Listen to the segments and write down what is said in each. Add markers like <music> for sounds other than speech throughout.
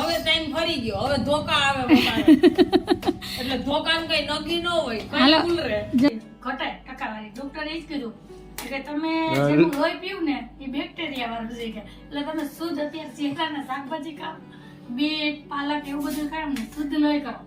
હવે ટાઈમ ફરી ગયો. હવે ધોકા આવે એટલે ધોકાનું કઈ નક્કી ન હોય કઈ ભૂલ રહે. ઘટાય ટકાવારી ડોક્ટરે એ જ કીધું કે તમે જેનું લોહી પીવું ને એ બેક્ટેરિયા વાળું છે કે. એટલે તમે શુદ્ધ અત્યારે શેકાના શાકભાજી ખાવ બીટ પાલક એવું બધું ખાવ ને શુદ્ધ લોહી કરો.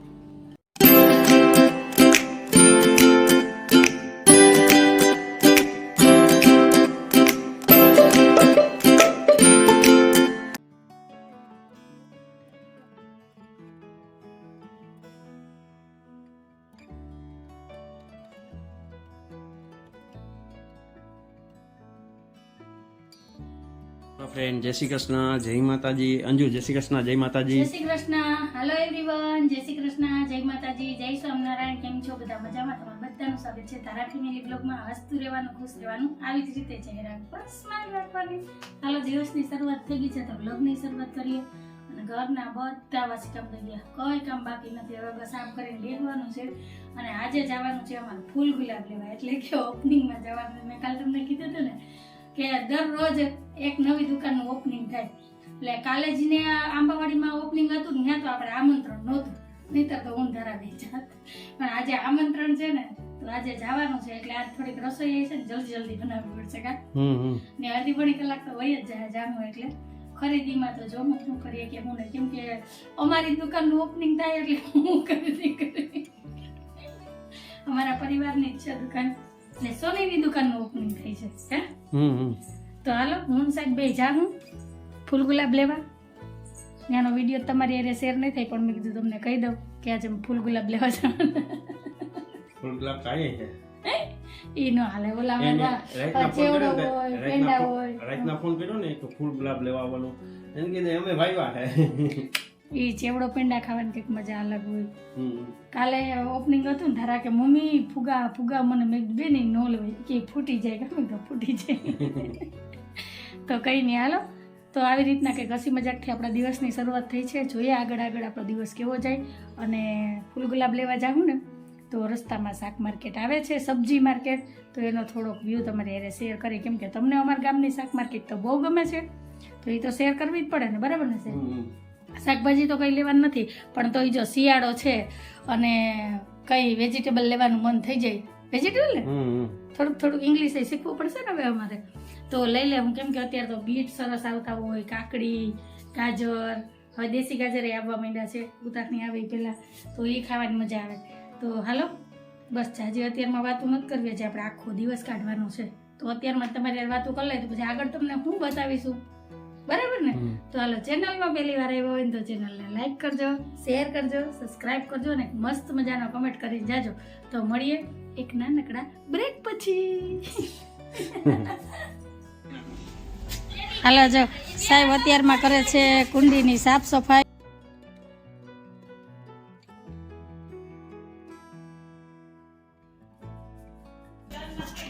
ફ્રેન્ડ જય શ્રી કૃષ્ણ, જય માતાજી. અંજુ, જય શ્રી કૃષ્ણ, જય માતાજી. જય શ્રી કૃષ્ણ. હેલો એવરીવન જય શ્રી કૃષ્ણ, જય માતાજી, જય સ્વામિનારાયણ. કેમ છો બધા? મજામાં? તમારા બધાનું સ્વાગત છે તારા ફેમિલી બ્લોગમાં. હસતું રહેવાનું, ખુશ રહેવાનું. આવી જ રીતે ચહેરા પર સ્માઈલ રાખવાની. ચાલો દિવસની શરૂઆત થઈ ગઈ છે તો બ્લોગની શરૂઆત કરીએ. અને ઘરના બધા વાસી કામ થઈ ગયા. કોઈ કામ બાકી નથી. હવે બસ આમ કરીને લેવાનું છે. અને આજે જવાનું છે અમારું ફૂલ ગુલાબ લેવા. એટલે કે ઓપનિંગમાં જવાનું મેં કાલે તમને કીધું હતું ને કે દરરોજ એક નવી દુકાનનું ઓપનિંગ થાય. એટલે કાલે જ ને આંબાવાડીમાં ઓપનિંગ હતું ત્યાં તો આપણે આમંત્રણ નહોતું. નહીતર તો હું ધરાવી જાત. પણ આજે આમંત્રણ છે ને તો આજે જવાનું છે. એટલે આજ થોડીક રસોઈ છે ને જલ્દી જલ્દી બનાવવી પડશે કા? ને અડધી પોણી કલાક તો વહી જ જાય જામું એટલે. ખરીદીમાં તો જો હું શું કરીએ કે હું ને કેમ કે અમારી દુકાનનું ઓપનિંગ થાય એટલે હું ખરીદી કરી. અમારા પરિવારની જ છે દુકાન. એટલે સોનીની દુકાનનું ઓપનિંગ થઈ છે હે? તો હાલો હું સાહેબ બે જાઉં ફૂલ ગુલાબ લેવા. ત્યાંનો વીડિયો તમારી હારે શેર નહીં થાય પણ મેં કીધું તમને કહી દઉં કે આજે હું ફૂલ ગુલાબ લેવા જાઉં ફૂલ ગુલાબ કાઢીએ છે ન હાલે ઓલા ચેવડો હોય પેંડા હોય. રાતના ફોન કર્યો ને તો ફૂલ ગુલાબ લેવા વાળો એને કીધું અમે ભાઈવા છે એ ચેવડો પેંડા ખાવાની કંઈક મજા અલગ હોય. કાલે ઓપનિંગ હતું ને ધારા કે મમ્મી ફુગા ફુગા મને મેં બે બેન નો લેવાય. કે ફૂટી જાય. ગમે તો ફૂટી જાય. <laughs> તો કંઈ નહીં હાલો. તો આવી રીતના કે હસી મજાકથી આપણા દિવસની શરૂઆત થઈ છે. જોઈએ આગળ આગળ આપણો દિવસ કેવો જાય. અને ફૂલ ગુલાબ લેવા જાઉં ને તો રસ્તામાં શાક માર્કેટ આવે છે સબ્જી માર્કેટ. તો એનો થોડોક વ્યૂ તમારે એને શેર કરી. કેમ કે તમને અમારા ગામની શાક માર્કેટ તો બહુ ગમે છે. તો એ તો શેર કરવી જ પડે ને બરાબર ને હમ. શાકભાજી તો કંઈ લેવાનું નથી પણ તોય જો શિયાળો છે અને કંઈ વેજીટેબલ લેવાનું મન થઈ જાય વેજીટેબલ ને? થોડુંક થોડુંક ઇંગ્લિશ શીખવું પડશે ને હવે અમારે? તો લઈ લે હું કેમ કે અત્યારે તો બીટ સરસ આવતા હોય કાકડી ગાજર હવે દેશી ગાજર એ આવવા માંડ્યા છે ઉતારની આવે પહેલાં તો એ ખાવાની મજા આવે. તો હાલો બસ જાજી અત્યારમાં વાતો નથી કરવી છે આપણે આખો દિવસ કાઢવાનો છે. તો અત્યારમાં તમારી વાતો કરી લે તો પછી આગળ તમને હું બતાવીશું. બરાબર ને? તો હાલો ચેનલમાં પહેલી વાર આવ્યો હોય તો ચેનલને લાઈક કરજો શેર કરજો સબસ્ક્રાઇબ કરજો અને મસ્ત મજાનો કમેન્ટ કરીને જાજો. તો મળીએ એક નાનકડા બ્રેક પછી. હાલો જો સાહેબ અત્યારમાં કરે છે કુંડીની સાફ સફાઈ.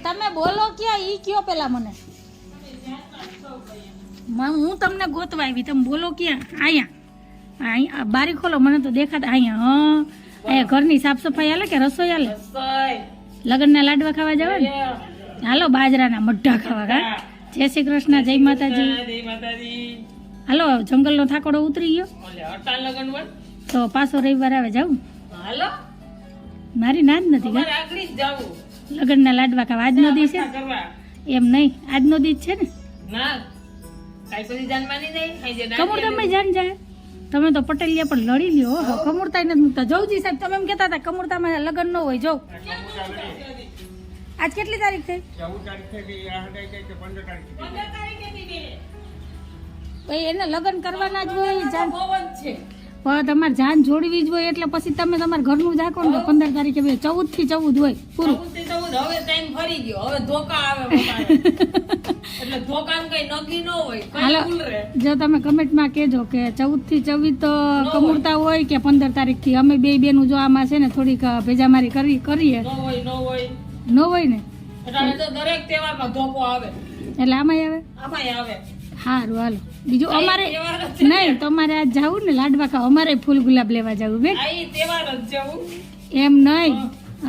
તમે બોલો ક્યાં ઈ કયો પેલા મને? હું તમને ગોતવા આવી. તમે બોલો ક્યાં? અહીંયા. અહીંયા બારી ખોલો મને તો દેખાતા અહીંયા હા. અહીંયા ઘરની સાફ સફાઈ હાલે કે રસોઈ હાલે. લગ્નના લાડવા ખાવા જવા ને? હાલો બાજરાના મઢા ખાવા કા? જય શ્રી કૃષ્ણ જય માતાજી. હાલો જંગલનો થાકોડો ઉતરી ગયો. તો પાછો રવિવાર આવે જાઉં? હાલો. મારી ના જ નથી લગ્નના લાડવા ખાવા. આજનો દિવસ છે? એમ નહીં આજનો દિવસ છે ને? ના. કાઈ પછી જાનમાની નહીં અહીં જે કમુર તમે જાય. તમે તો પટેલિયા પણ લડી લ્યો હો. કમુરતા નથી મૂકતા. જવજી સાહેબ તમે એમ કહેતા હતા કમુરતામાં લગ્ન ન હોય. જોવ આજ કેટલી તારીખ થઈ તારીખે આ હટાઈ જાય કે પંદર તારીખે ભાઈ એને લગ્ન કરવાના જ હોય જાન. છે. પણ તમારે જાન જોડવી જ હોય એટલે પછી તમે તમારા ઘરનું જાકો ને પંદર તારીખે બે ચૌદથી ચૌદ હોય પૂરું. હવે ટાઈમ ફરી ગયો. હવે ધોકા આવે <laughs> એટલે ધોકાનું કઈ નક્કી ન હોય હાલો. જો તમે કમેન્ટમાં કહેજો કે ચૌદથી ચૌદ તો કમુરતા હોય કે પંદર તારીખથી? અમે બે બેનું જો આમાં છે ને થોડીક ભેજામારી કરી કરીએ. ન હોય ન હોય. ન હોય ને? એટલે દરેક તહેવારમાં ધોકો આવે. એટલે આમાં આવે? આમાંય આવે. સારું હાલો. બીજું અમારે. નહીં તમારે આજ જવું ને? લાડવા ખાવ. અમારે ફૂલ ગુલાબ લેવા જવું બેન. જવું. એમ નહીં.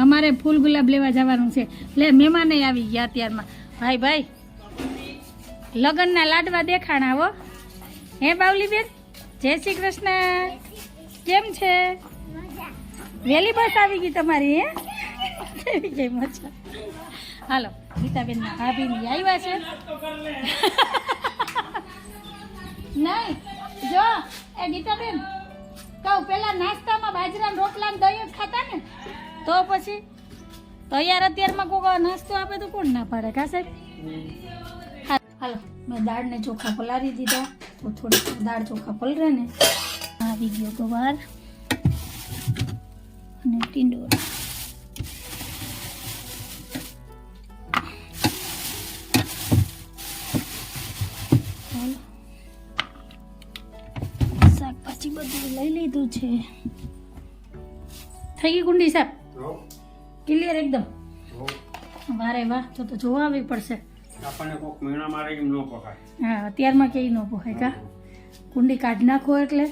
અમારે ફૂલ ગુલાબ લેવા જવાનું છે. લે મહેમાન આવી ગયા અત્યારમાં. ભાઈ ભાઈ. લગ્નના લાડવા દેખાણ આવો હે બાવલી બેન? જય શ્રી કૃષ્ણ. કેમ છે? વહેલી બસ આવી ગઈ તમારી હે? ગઈ મજા. હાલો ગીતાબેન ના ભાભી આવ્યા છે. નહીં. જો, એ ગીતાબેન, કહું, પેલા નાસ્તામાં બાજરાના રોટલા ને દહીં ખાતા ને, તો પછી તૈયાર અત્યારમાં કોઈ નાસ્તો આપે તો કોણ ના પાડે, કા સાહેબ? હાલો, મેં દાળને ચોખા પલારી દીધા. તો થોડીક દાળ ચોખા પલરે ને, આવી ગયો તો વાર. અને ટીંડોર લીધું છે. થઈ ગઈ કુંડી સાહેબ? ક્લિયર એકદમ? વારે વાહ તો તો જોવા આવવી પડશે. આપણને કોક મહિના મારે એમ ન પકાય હા અત્યારમાં કેવી ન પોહાય કા? કુંડી કાઢી નાખો એટલે.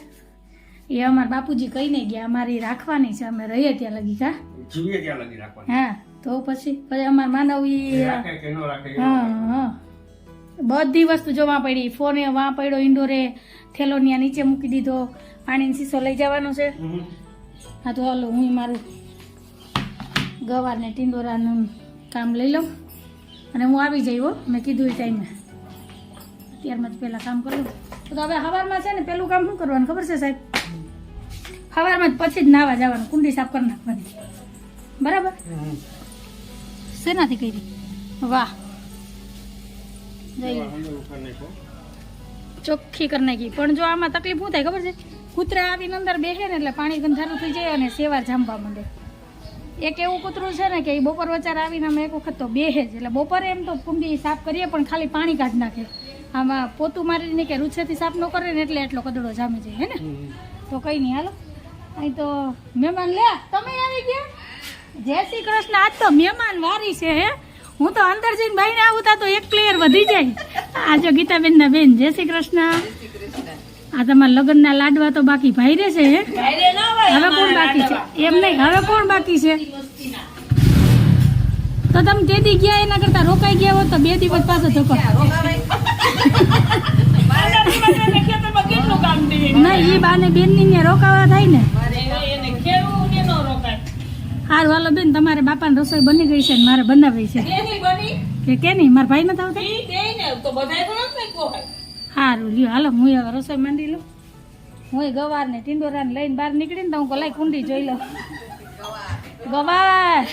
એ અમારા બાપુજી કહીને ગયા અમારી રાખવાની છે અમે રહીએ ત્યાં લગી કા? જીવીએ ત્યાં લગી રાખવાની. હા તો પછી પછી અમાર માનવ કે હા હા. બધી વસ્તુ જોવા પડી. ફોને વાં પડ્યો ઇન્ડોરે થેલો ત્યાં નીચે મૂકી દીધો. પાણીનો શીશો લઈ જવાનો છે. હા તો હાલો હું મારું ગવારને ટિંડોરાનું કામ લઈ લઉં. અને હું આવી જઈ હો. મેં કીધું એ. ટાઈમે અત્યારમાં જ પહેલાં કામ કરું. તો હવે સવારમાં છે ને પેલું કામ શું કરવાનું ખબર છે સાહેબ? સવારમાં જ પછી જ નાવા જવાનું કુંડી સાફ કરી નાખવાની. બરાબર? શેનાથી કરી? વાહ. ચોખ્ખી કરી નાખી. પણ જો આમાં તકલીફ શું થાય ખબર છે? કૂતરા આવીને અંદર બેસે ને એટલે પાણી ગંધારું થઈ જાય અને સેવા જામવા માંડે. એક એવું કૂતરું છે ને કે એ બપોર વચાર આવીને અમે એક વખત તો બેસે જ. એટલે બપોરે એમ તો કુંડી સાફ કરીએ પણ ખાલી પાણી કાઢી નાખે. આમાં પોતું મારીને કે રૂછેથી સાફ ન કરે ને એટલે એટલો કદડો જામી જાય હે ને? તો કઈ નહીં હાલો. અહીં તો મહેમાન લે તમે આવી ગયા? જય શ્રી કૃષ્ણ. આજ તો મહેમાન વારી છે હે? હું તો અંદર જઈને બાઈને આવું તા તો એક પ્લેયર વધી જાય. આ જો ગીતાબેન ના બેન જય શ્રી કૃષ્ણ. આ તમારા લગ્ન ના લાડવા તો બાકી ભાઈ રે હોય હવે કોણ બાકી છે? એમ નહીં હવે કોણ બાકી છે? તો તમે તે દી ગયા એના કરતા રોકાઈ ગયા હોત તો બે દિવસ પાછો <laughs> દે નહીં એ બાને બેનની રોકાવા થાય ને એને ખેડવું કે ન રોકાય હારું હાલો બેન તમારે બાપાને રસોઈ બની ગઈ છે ને મારે બનાવી છે. કે કે નહીં મારા ભાઈ નથી આવતા? સારું લ્યો હાલો હું હવે રસોઈ માંડી લઉં. હું ગવાર ને ટીંડોરા ને લઈને બહાર નીકળીને તો હું કલાઈ કુંડી જોઈ લઉં. ગવાર.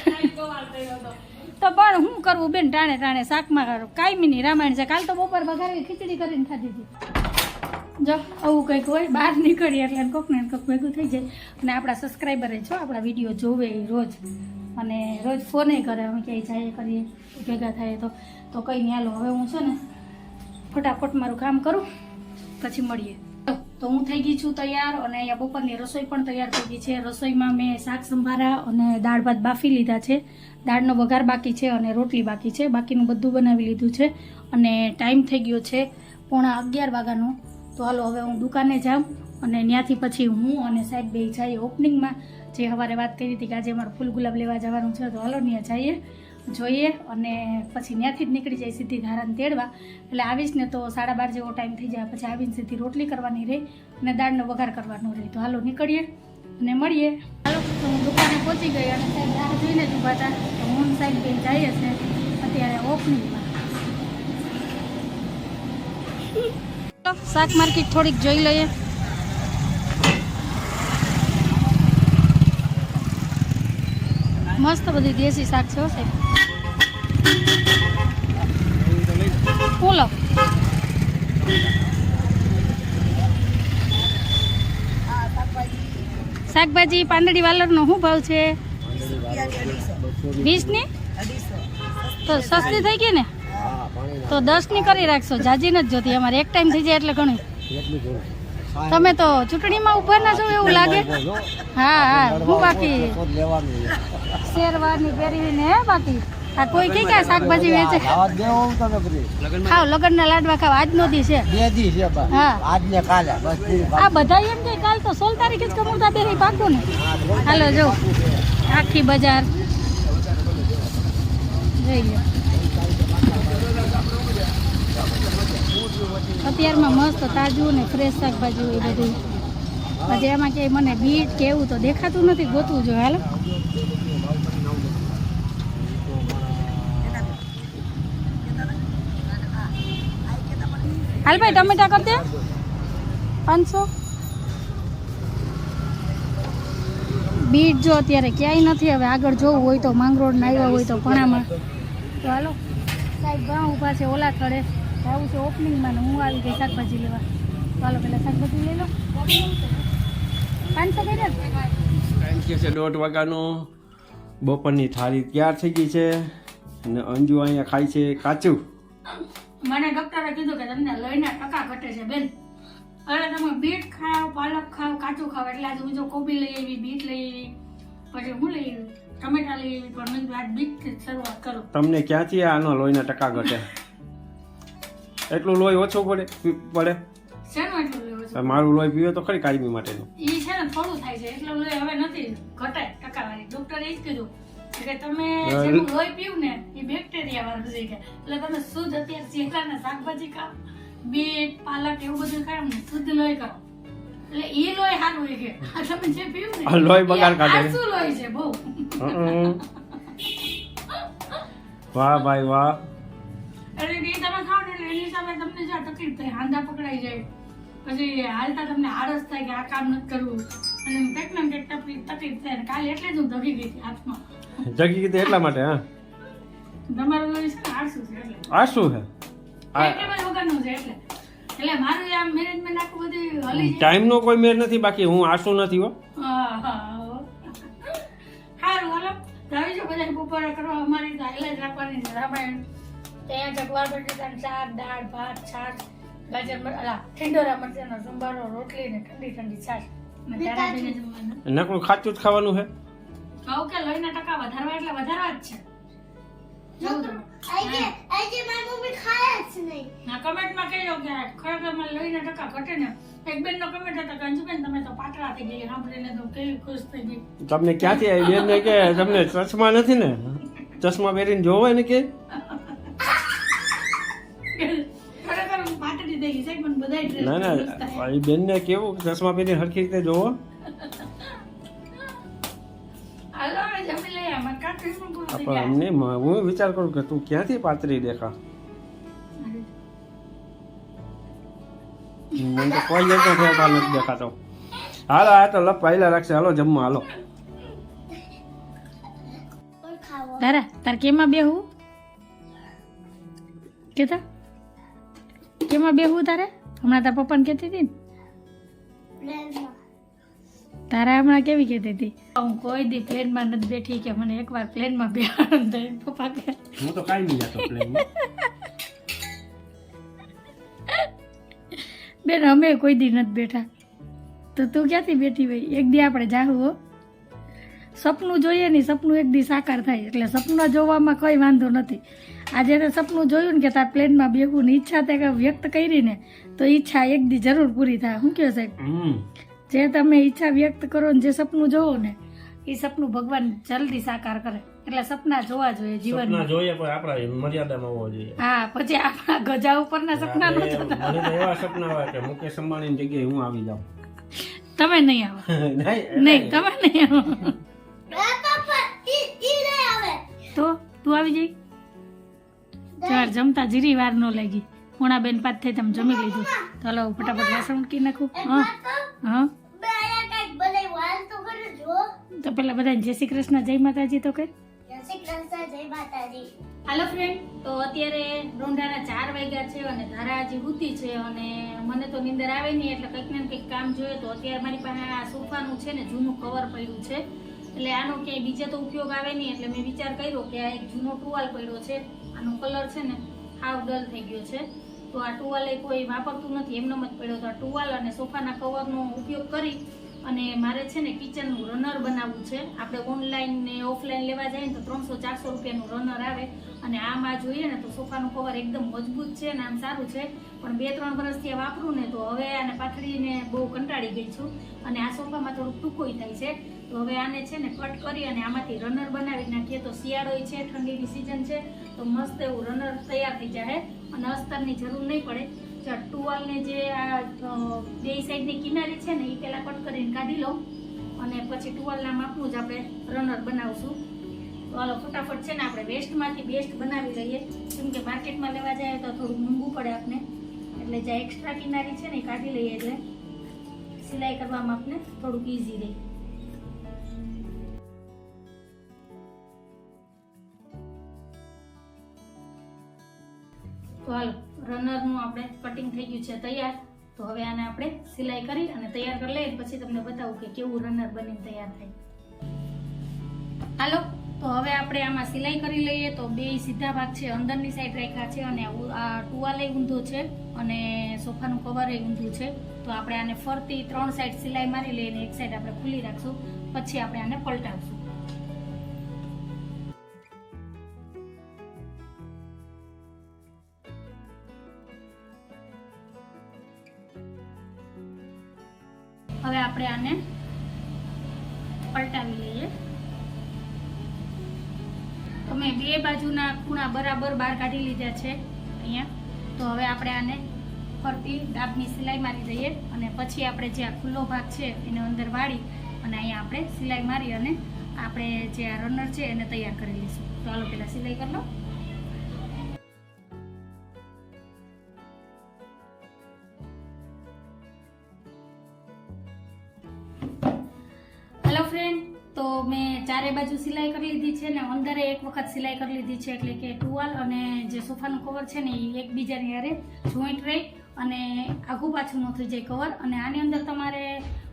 તો પણ શું કરવું બેન ટાણે ટાણે શાકમાં કાયમીની રામાયણ છે. કાલ તો બપોર વઘારેલી ખીચડી કરીને ખાધી હતી. જો, આવું કંઈક હોય, બહાર નીકળીએ એટલે કોક ને કોક ભેગું થઈ જાય. અને આપણા સબસ્ક્રાઈબરે છો આપણા વીડિયો જોવે રોજ. અને રોજ ફોને કરે, અમે ક્યાંય જાય કરીએ, ભેગા થાય તો. તો કંઈ નહીં, હાલો, હવે હું છે ને, ફટાફટ મારું કામ કરું, પછી મળીએ. તો હું થઈ ગઈ છું તૈયાર, અને અહીંયા બપોરની રસોઈ પણ તૈયાર થઈ ગઈ છે. રસોઈમાં મેં શાક સંભારા અને દાળ ભાત બાફી લીધા છે. દાળનો વઘાર બાકી છે અને રોટલી બાકી છે. બાકીનું બધું બનાવી લીધું છે. અને ટાઈમ થઈ ગયો છે પોણા અગિયાર વાગ્યાનો. તો હાલો, હવે હું દુકાને જાઉં અને ત્યાંથી પછી હું અને સાહેબ બે જઈએ ઓપનિંગમાં. જે સવારે વાત કરી હતી કે આજે મારે ફૂલ ગુલાબ લેવા જવાનું છે, તો હાલો ત્યાં જઈએ. જોઈએ અને પછી ત્યાંથી જ નીકળી જાય સીધી ધારાને તેડવા. એટલે આવીશ ને તો સાડા બાર જેવો ટાઈમ થઈ જાય, પછી આવીને સીધી રોટલી કરવાની રહે અને દાળનો વઘાર કરવાનો રહે. તો હાલો, નીકળીએ અને મળીએ. હાલો, તો હું દુકાને પહોંચી ગઈ અને સાહેબ રાહ જોઈને જ ઊભા હતા. તો હું સાહેબ બેન જઈએ છે અત્યારે ઓપનિંગમાં શાક માર્કેટ થોડીક જોઈ લઈએ. મસ્ત બધી દેશી શાક છે સાહેબ. બોલો. શાકભાજી પાંદડી વાલરનો શું ભાવ છે? વીસની? તો સસ્તી થઈ ગઈ ને? તો દસની કરી રાખશો. જાજી નથી જોતી. અમારે એક ટાઈમ થઈ જાય એટલે ઘણી. તમે તો ચૂંટણીમાં ઊભા ના છો એવું લાગે? હા હા. હું બાકી? શેરવાની પહેરીને હે બાકી? આ કોઈ કઈ કે શાકભાજી વેચે? ખાવ લગનના લાડવા ખાવ આજનો દી છે. હા. કાલે. આ બધા એમ કે કાલ તો સોળ તારીખે જ કમુરતા બેરી પાકો ને. હાલો જો. આખી બજાર. જઈ લો અત્યારમાં મસ્ત તાજું ને ફ્રેશ શાકભાજી હોય બધું પછી એમાં કે મને બીટ કે એવું તો દેખાતું નથી, ગોતવું જોઈએ, હાલો. હાલ ભાઈ, ટમેટા કરતે પાંચસો. બીટ જો અત્યારે ક્યાંય નથી, હવે આગળ જોવું હોય તો માંગરોળ ના આવ્યા હોય તો પણામાં. તો હાલો. સાહેબ ઘણા ઊભા છે, ઓલા થડે. આવું છે ઓપનિંગમાં ને હું આવી ગઈ શાકભાજી લેવા. ચાલો પેલા શાકભાજી લઈ લો. પાંચસો કર્યા થેન્ક ટાઈમ કે છે દોઢ વાગ્યાનો. બપોરની થાળી તૈયાર થઈ ગઈ છે અને અંજુ અહીંયા ખાય છે કાચું. મને ડોક્ટરે કીધું કે તમને લોહીના ટકા ઘટે છે બેન. અરે તમે બીટ ખાવ પાલક ખાવ કાચું ખાવ એટલે આજે હું જો કોબી લઈ આવી બીટ લઈ આવી પછી હું લઈ આવી ટમેટા લઈ આવી પણ મેં આજ બીટ શરૂઆત કરું. તમને ક્યાંથી આનો લોહીના ટકા ઘટે? એટલું લોહી ઓછું પડે પડે. મારું લોહી પીવે તો ખરી કાયમી માટેનું. એ છે ને થોડું થાય છે એટલે લોહી હવે નથી ઘટે ટકાવારી. ડોક્ટરે એ જ કીધું કે તમે હા. લોહી પીવું ને એ બેક્ટેરિયા વાળું છે કે એટલે તમે શુદ્ધ અત્યારે શાકભાજી ખાઓ બીટ પાલક એવું બધું ખાવ ને શુદ્ધ લોહી કરો. એટલે એ લોહી સારું હોય કે આ તમે જે પીવું ને લોહી બગાડ કાઢે. શું લોહી છે બહુ. વાહ ભાઈ વાહ. એટલે એટલે સામે તમને જો તકલીફ થાય હાંધા પકડાઈ જાય. પછી હાલતા તમને આળસ થાય કે આ કામ નથી કરવું. અને કંઈક ને કંઈક તકલીફ તકલીફ થાય કાલે એટલે જ હું ધગી ગઈ હતી હાથમાં. ધગી ગઈ એટલા માટે હા? તમારું છે આળસું છે એટલે. આ શું છે આ વગરનું છે એટલે. એટલે મારું આમ મેનેજમેન્ટ આખું બધું હલી ટાઈમ નો કોઈ મેર નથી બાકી હું આસુ નથી હો. સારું હાલો. આવી જાઓ બધાને બપોરે કરવા અમારી તો હાઈલાઈટ રાખવાની છે રામાયણ. ત્યાં જગવાર બટેટાનું શાક દાળ ભાત છાશ ગાજર અલા ઠીંડોરા મરચાનો સંભારો રોટલી ને ઠંડી ઠંડી છાશ. નકળું બેને ખાચું જ ખાવાનું છે કહું કે લોહીના ટકા વધારવા એટલે વધારવા જ છે. ના કમેન્ટમાં કહેજો કે ખરેખર મને લોહીના ટકા ઘટે ને. એક બેનનો કમેન્ટ હતો કે અંજુબેન તમે તો પાતળા થઈ ગઈ સાંભળીને તો કેવી ખુશ થઈ ગઈ. તમને ક્યાંથી આવી? બેન ને કે તમને ચશ્મા નથી ને? ચશ્મા પહેરીને જોવો ને કે? ના ના એ બેન ને કેવું? ચશ્મા પહેરી સરખી રીતે જોવો. પણ અમને હું વિચાર કરું કે તું ક્યાંથી પાતળી દેખા? મને તો કોઈ જતો ફેરફાર નથી દેખાતો. હાલો આ તો લપ પહેલા રાખશે. હાલો જમવા હાલો. તારા તાર કેમાં બેહું? કેતા? કેમાં બેહું તારે? હમણાં તારા પપ્પાને કહેતી હતી ને? તારા હમણાં કેવી કહેતી હતી? હું કોઈ દી પ્લેનમાં નથી બેઠી કે મને એકવાર પ્લેનમાં બેહાડું તો પપ્પા કે હું તો કાઈ નહીં જતો પ્લેનમાં. બેન અમે કોઈ દી નથી બેઠા. તો તું ક્યાંથી બેઠી ભાઈ એક દી આપણે જાહું હો. સપનું જોઈએ ને સપનું એક દી સાકાર થાય. એટલે સપના જોવામાં કોઈ વાંધો નથી. આજે તે સપનું જોયું ને કે તાર પ્લેનમાં બેગું ને ઈચ્છા તે વ્યક્ત કરી ને તો ઈચ્છા એક દી જરૂર પૂરી થાય. શું કહો સાહેબ? જે તમે ઈચ્છા વ્યક્ત કરો ને જે સપનું જોવો ને એ સપનું ભગવાન જલ્દી સાકાર કરે. એટલે સપના જોવા જોઈએ સપના જીવનમાં જોઈએ પણ આપણા મર્યાદામાં હોવા જોઈએ. હા પછી આપણા ગજા ઉપરના સપના નો એવા સપના હોય કે મુકેશ અંબાણીની જગ્યાએ હું આવી જાઉં. તમે નહીં આવો. <laughs> નહીં તમે નહીં આવો. તો આવી જઈ. ચાર જમતા જીરી વાર ન લાગી. પોણા બેન પાંચ થઈ તમે જમી લીધું. તો હાલો ફટાફટ વાસણ મૂકી નાખું. હા. હા. તો કરે જો. તો પેલા બધા જય શ્રી કૃષ્ણ જય માતાજી તો કે જય શ્રી કૃષ્ણ જય માતાજી. હાલો ફ્રેન્ડ તો અત્યારે રોંઢાના ચાર વાગ્યા છે અને ધારા હજી ઉતી છે અને મને તો નીંદર આવે નહીં એટલે કંઈક ને કંઈક કામ જોઈએ તો અત્યારે મારી પાસે આ સોફાનું છે ને જૂનું કવર પડ્યું છે. એટલે આનો ક્યાંય બીજે તો ઉપયોગ આવે નહીં. એટલે મેં વિચાર કર્યો કે આ એક જૂનો ટુવાલ પડ્યો છે. આનો કલર છે ને હાવ ડલ થઈ ગયો છે. તો આ ટુવાલ એ કોઈ વાપરતું નથી. એમનો જ પડ્યો તો આ ટુવાલ અને સોફાના કવરનો ઉપયોગ કરી અને મારે છે ને કિચનનું રનર બનાવવું છે. આપણે ઓનલાઈન ને ઓફલાઈન લેવા જઈએ ને તો ત્રણસો ચારસો રૂપિયાનું રનર આવે અને આમાં જોઈએ ને તો સોફાનું કવર એકદમ મજબૂત છે ને આમ સારું છે. પણ બે ત્રણ વર્ષથી વાપરું ને તો હવે આને પાથરીને બહુ કંટાળી ગઈ છું અને આ સોફામાં થોડુંક ટૂંકોય થાય છે. તો હવે આને છે ને કટ કરી અને આમાંથી રનર બનાવી નાખીએ. તો શિયાળોય છે, ઠંડીની સિઝન છે, તો મસ્ત એવું રનર તૈયાર થઈ જાય અને અસ્તરની જરૂર નહીં પડે. ટુવાલને જે આ બે સાઈડની કિનારી છે ને એ પહેલાં કટ કરીને કાઢી લઉં અને પછી ટુવાલના માપનું જ આપણે રનર બનાવશું. તો હાલો, ફટાફટ છે ને આપણે વેસ્ટમાંથી બેસ્ટ બનાવી લઈએ. કેમ કે માર્કેટમાં લેવા જઈએ તો થોડું મોંઘું પડે આપણે એટલે જે એક્સ્ટ્રા કિનારી છે ને એ કાઢી લઈએ એટલે સિલાઈ કરવામાં આપણે થોડુંક ઇઝી રહે. તો રનરનું આપણે કટિંગ થઈ ગયું છે તૈયાર. તો હવે આને આપણે સિલાઈ કરી અને તૈયાર કરી લઈએ, પછી તમને બતાવું કે કેવું રનર બનીને તૈયાર થાય. હાલો, તો હવે આપણે આમાં સિલાઈ કરી લઈએ. તો બે સીધા ભાગ છે, અંદરની સાઈડ રાખ્યા છે અને આ- ટુવાલે ઊંધો છે અને સોફાનું કવર ઊંધું છે. તો આપણે આને ફરતી ત્રણ સાઈડ સિલાઈ મારી લઈએ અને એક સાઈડ આપણે ખુલ્લી રાખશું. પછી આપણે આને પલટાવશું. હવે આપણે આને પલટાવી લઈએ. તો મેં બે બાજુના ખૂણા બરાબર બહાર કાઢી લીધા છે અહીંયા. તો હવે આપણે આને ફરતી ડાબની સિલાઈ મારી દઈએ અને પછી આપણે જે આ ખુલ્લો ભાગ છે એને અંદર વાળી અને અહીંયા આપણે સિલાઈ મારી અને આપણે જે આ રનર છે એને તૈયાર કરી લઈશું. તો હાલો પહેલાં સિલાઈ કરી લો. તો મેં ચારે બાજુ સિલાઈ કરી લીધી છે ને અંદરે એક વખત સિલાઈ કરી લીધી છે એટલે કે ટુવાલ અને જે સોફાનું કવર છે ને એ એકબીજાની હારે જોઈન્ટ રહી અને આઘું પાછું ન થઈ જાય કવર અને આની અંદર તમારે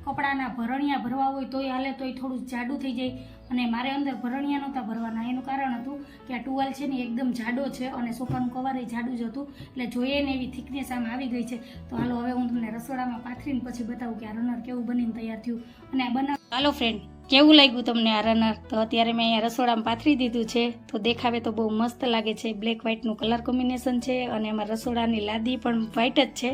કપડાના ભરણિયા ભરવા હોય તોય હાલે તોય થોડું જાડું થઈ જાય. અને મારે અંદર ભરણિયા નહોતા ભરવાના. એનું કારણ હતું કે આ ટુવાલ છે ને એકદમ જાડો છે અને સોફાનું કવર એ જાડું જ હતું. એટલે જોઈએ ને એવી થિકનેસ આમ આવી ગઈ છે. તો હાલો, હવે હું તમને રસોડામાં પાથરીને પછી બતાવું કે આ રનર કેવું બનીને તૈયાર થયું. અને આ બનાવ હાલો ફ્રેન્ડ કેવું લાગ્યું તમને આ રનર તો અત્યારે મેં અહીંયા રસોડામાં પાથરી દીધું છે. તો દેખાવે તો બહુ મસ્ત લાગે છે. બ્લેક વ્હાઇટનું કલર કોમ્બિનેશન છે અને એમાં રસોડાની લાદી પણ વ્હાઇટ જ છે.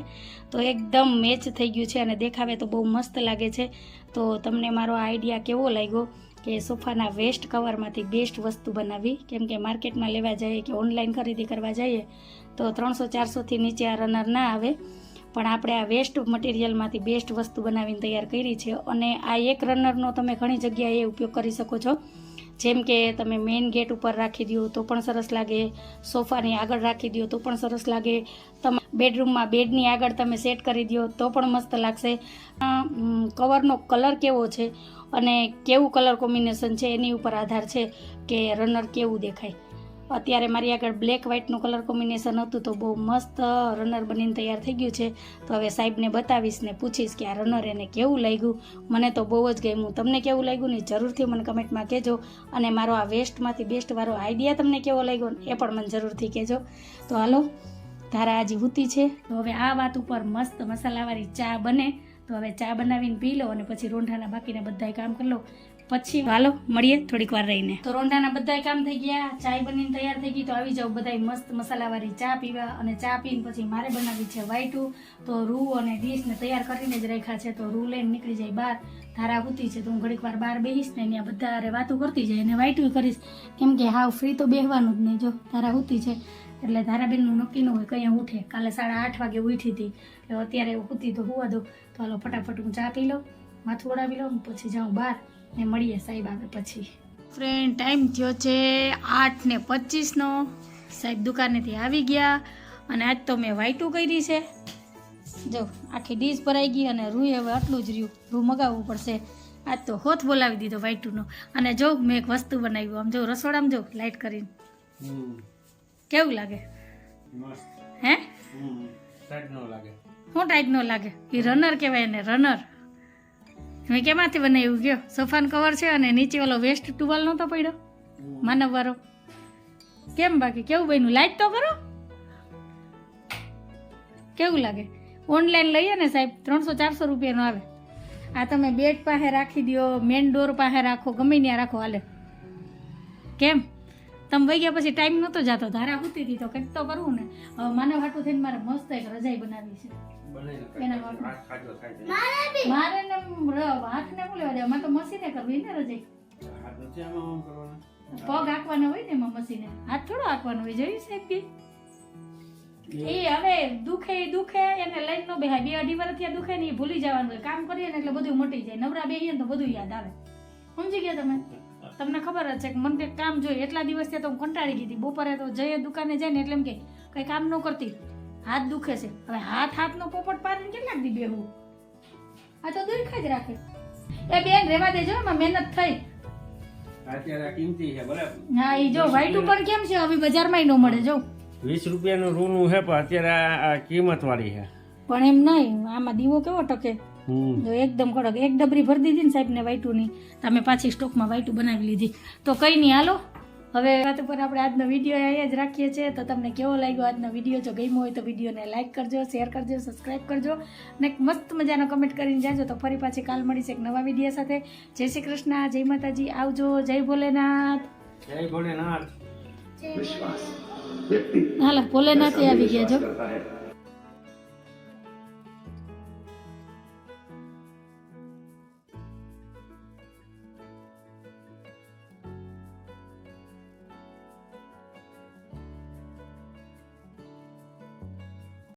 તો એકદમ મેચ થઈ ગયું છે અને દેખાવે તો બહુ મસ્ત લાગે છે. તો તમને મારો આઈડિયા કેવો લાગ્યો? કે સોફાના વેસ્ટ કવરમાંથી બેસ્ટ વસ્તુ બનાવી. કેમ કે માર્કેટમાં લેવા જઈએ કે ઓનલાઈન ખરીદી કરવા જઈએ, તો ત્રણસો ચારસોથી નીચે આ રનર ના આવે. પણ આપણે આ વેસ્ટ મટીરિયલમાંથી બેસ્ટ વસ્તુ બનાવીને તૈયાર કરી છે. અને આ એક રનરનો તમે ઘણી જગ્યાએ ઉપયોગ કરી શકો છો. જેમ કે તમે મેઇન ગેટ ઉપર રાખી દો તો પણ સરસ લાગે. સોફાની આગળ રાખી દો તો પણ સરસ લાગે. તમે બેડરૂમમાં બેડની આગળ તમે સેટ કરી દો તો પણ મસ્ત લાગશે. કવરનો કલર કેવો છે? અને કેવું કલર કોમ્બિનેશન છે? એની ઉપર આધાર છે કે રનર કેવું દેખાય? અત્યારે મારી આગળ બ્લેક વ્હાઇટનું કલર કોમ્બિનેશન હતું તો બહુ મસ્ત રનર બનીને તૈયાર થઈ ગયું છે. તો હવે સાહેબને બતાવીશ ને પૂછીશ કે આ રનર એને કેવું લાગ્યું? મને તો બહુ જ ગમ્યું. તમને કેવું લાગ્યું ને જરૂરથી મને કમેન્ટમાં કહેજો. અને મારો આ વેસ્ટમાંથી બેસ્ટ વાળો આઈડિયા તમને કેવો લાગ્યો એ પણ મને જરૂરથી કહેજો. તો હાલો, ધારા આજે હૂતી છે. તો હવે આ વાત ઉપર મસ્ત મસાલાવાળી ચા બને. તો હવે ચા બનાવીને પી લો અને પછી રોંઢાના બાકીના બધાએ કામ કરી લો. પછી હાલો, મળીએ થોડીક વાર રહીને. તો રોંઢાના બધાય કામ થઈ ગયા, ચાય બનીને તૈયાર થઈ ગઈ, તો આવી જાવ બધાય મસ્ત મસાલાવાળી ચા પીવા અને ચા પીને પછી મારે બનાવી છે વાઈટું તો રૂ અને ડીશને તૈયાર કરીને જ રાખ્યા છે, તો રૂ લઈને નીકળી જાય બહાર. ધારા ઉતી છે, તો હું ઘડીક વાર બહાર બેહીશ ને ત્યાં બધા વાતો કરતી જાય અને વાઈટું કરીશ. કેમ કે હાવ ફ્રી તો બેહવાનું જ નહીં, જો ધારા ઉતી છે. એટલે ધારાબેનનું નક્કી ન હોય કંઈ ઉઠે. કાલે સાડા આઠ વાગે ઉઠી હતી, એટલે અત્યારે હુતી તો હોવા દો તો હાલો ફટાફટ હું ચા પી લઉં, માથું ઓળાવી લઉં પછી જાઉં બહાર. ને મળીએ સાહેબ આવે પછી. ફ્રેન્ડ ટાઈમ થયો છે આઠ ને પચીસનો. સાહેબ દુકાનેથી આવી ગયા અને આજ તો મેં વાઈટું કરી છે. જો આખી ડીશ ભરાઈ ગઈ અને રૂ હવે આટલું જ રહ્યું. રૂ મગાવવું પડશે. આજ તો હોથ બોલાવી દીધો વાઇટુનો અને જો મેં એક વસ્તુ બનાવ્યું. આમ જો રસોડામાં જો લાઇટ કરીને. કેવું લાગે? હે? હે ટાઈટ ન શું લાગે? એ રનર કહેવાય એને રનર મેં કેમાંથી બનાવ્યું ગયો? સોફાન કવર છે અને નીચે ઓલો વેસ્ટ ટુવાલ નહોતો પડ્યો? માનવવાળો કેમ બાકી? કેવું બન્યું? લાઈટ તો કરો. કેવું લાગે? ઓનલાઈન લઈએ ને સાહેબ, ત્રણસો ચારસો રૂપિયાનો આવે. આ તમે બેડ પાસે રાખી દો મેન ડોર પાસે રાખો, ગમે ત્યાં રાખો હાલે. કેમ? તમે વહી ગયા પછી ટાઈમ નહોતો જતો. ધારા હોતી હતી તો કંઈક તો કરવું ને. હવે માનવ હાટું થઈને મારે મસ્ત એક રજાઈ બનાવી છે. મારે બી મારે ને શું લેવા દે અમારે તો મશીને કરવી ને હાથ કરવાના? પગ હાંકવાનો હોય ને એમાં મશીને હાથ થોડો હાંકવાનો હોય જોયું સાહેબ કે એ હવે દુખે દુખે એને લઈને નો બેહાય બે અઢી વર્ષ ત્યાં દુખે ને ભૂલી જવાનું હોય કામ કરીએ ને એટલે બધું મટી જાય નવરા બેહીએ ને તો બધું યાદ આવે સમજી ગયા તમે તમને ખબર જ છે કે મને કંઈક કામ જોઈએ એટલા દિવસથી તો હું કંટાળી ગઈ બપોરે તો જઈએ દુકાને જાય ને એટલે એમ કે કંઈ કામ ન કરતી હાથ દુખે છે. હવે હાથ હાથનો પોપટ પાડીને કેટલાક દી બેહવું આ તો દુખે જ રાખે. એ બેન રેવા દેજો એમાં મહેનત થઈ. હા એ જો વ્હાઈટ ઉપર કેમ છે? હવે બજારમાં ન મળે જો. વીસ રૂપિયાનું રૂનું છે પણ અત્યારે આ- કિંમત વાળી છે. પણ એમ નહીં આમાં દીવો કેવો ટકે? જો એકદમ કડક એક ડબરી ભરી દીધી ને સાહેબને વાઈટુની તમે પાછી સ્ટોકમાં વાઈટું બનાવી લીધી. તો કંઈ નહીં હાલો. હવે વાત ઉપર આપણે આજનો વીડિયો અહીંયા જ રાખીએ છીએ. તો તમને કેવો લાગ્યો આજનો વીડિયો જો ગમ્યો હોય તો વિડીયોને લાઇક કરજો શેર કરજો સબસ્ક્રાઈબ કરજો અને મસ્ત મજાનો કમેન્ટ કરીને જાજો. તો ફરી પાછી કાલ મળીશ એક નવા વીડિયો સાથે. જય શ્રી કૃષ્ણ જય માતાજી. આવજો જય ભોલેનાથ. જય ભોલેનાથ. વિશ્વાસ. ભોલેનાથ આવી ગયા જો.